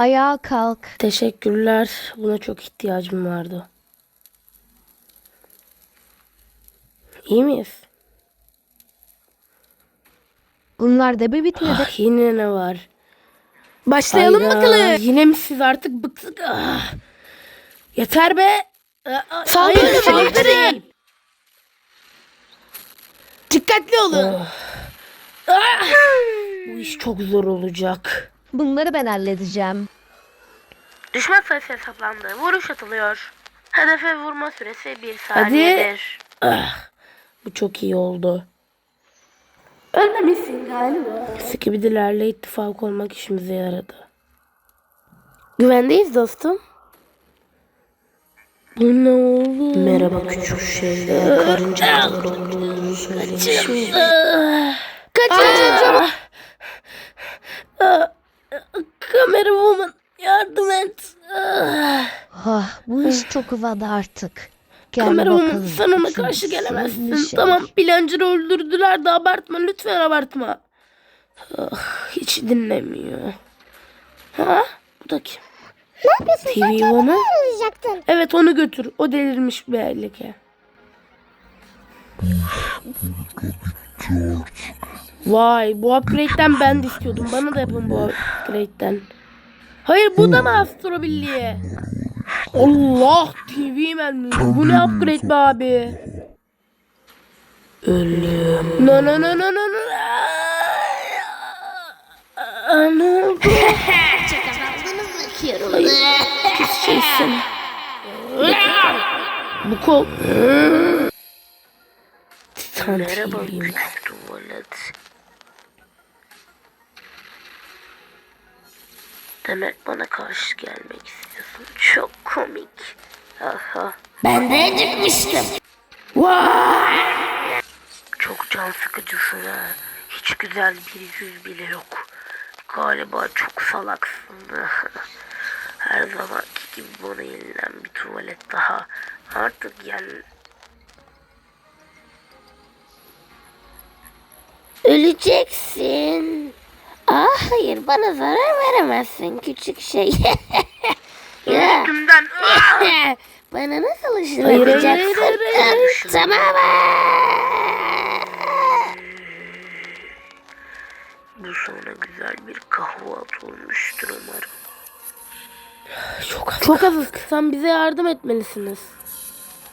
Ayağa kalk. Teşekkürler. Buna çok ihtiyacım vardı. İyi miyiz? Bunlar da bir bitmedi. Ah, yine ne var? Başlayalım Hayda. bakalım. Yine mi siz artık bıktık? Ah. Yeter be. Ah, ah, Saldırın, saldırın. Dikkatli olun. Ah. Bu iş çok zor olacak. Bunları ben halledeceğim. Düşman sayısı hesaplandı. Vuruş atılıyor. Hedefe vurma süresi bir Hadi. saniyedir. Ah, bu çok iyi oldu. Ölmemişsin galiba. Skibidilerle ittifak olmak işimize yaradı. Güvendeyiz dostum. Bu ne oğlum? Merhaba küçük şeyler. Karıncalar olduğunu söylemişim. Kaçın. Kamera woman yardım et. Ah. Ah, bu iş çok uzadı artık. Gel Kamera woman bakalım. sen ona karşı gelemezsin. şey. Tamam plancıları öldürdüler de abartma lütfen abartma. Ah, hiç dinlemiyor. Ha? Bu da kim? Ne yapıyorsun? TV Sen kendini Woman? Evet onu götür. O delirmiş belli ki. Vay bu upgrade'den ben de istiyordum. Bana da yapın bu upgrade'den. Hayır bu da mı Astro Birliği? Allah TV man. Bu ne upgrade be abi? Ölüm. No no no no no no. Pis şeysin. Bu kol. Küçük tuvalet. Demek bana karşı gelmek istiyorsun. Çok komik. Aha. Ben de acıkmıştım. Çok can sıkıcısın ha. Hiç güzel bir yüz bile yok. Galiba çok salaksın. Her zamanki gibi bana yenilen bir tuvalet daha. Artık gel. Öleceksin. Ah hayır bana zarar veremezsin küçük şey. Üstümden bana nasıl ışınlanacaksın? Tamam. Bu sana güzel bir kahvaltı olmuştur umarım. Çok az. Çok azız. Sen bize yardım etmelisiniz.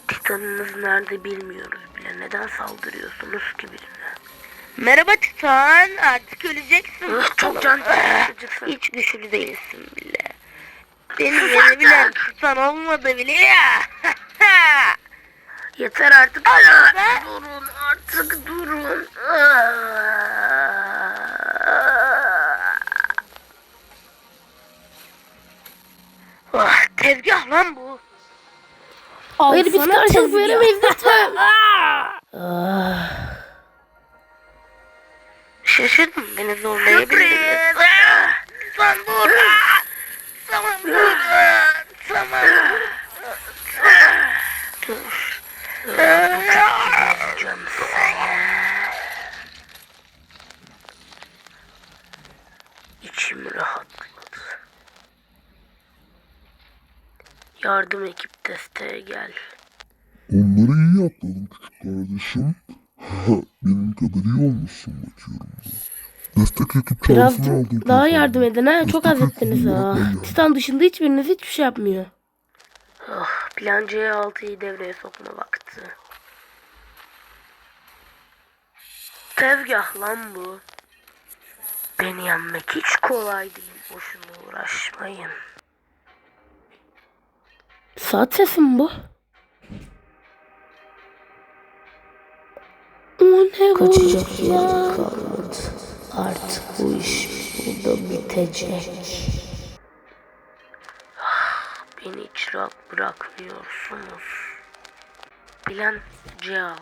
Titanınız nerede bilmiyoruz bile. Neden saldırıyorsunuz ki birine? Merhaba Titan. Artık öleceksin. Çok can sıkıcısın. Hiç güçlü değilsin bile. Benim yenebilen Titan olmadı bile ya. Yeter artık. Durun artık durun. Ah, tezgah lan bu. Hayır biz karşılık veremeyiz lütfen. Ah. Şaşırdım beni zorlayabildiniz. Sen dur. Tamam dur. Tamam. Dur. İçim rahatladı. Yardım ekip desteğe gel. Onları iyi atladın küçük kardeşim. Benim kadar iyi olmuşsun bakıyorum. Destek ekip Biraz çağrısını aldım. daha yardım edin ha. Çok az ettiniz ha. Titan dışında hiçbiriniz hiçbir şey yapmıyor. Ah, plan C6'yı devreye sokma vakti. Tezgah lan bu. Beni yenmek hiç kolay değil. Boşuna uğraşmayın. Saat sesi mi bu? Kaçacak yerim kalmadı. Artık bu iş burada bitecek. Beni hiç rahat bırakmıyorsunuz. Plan C6.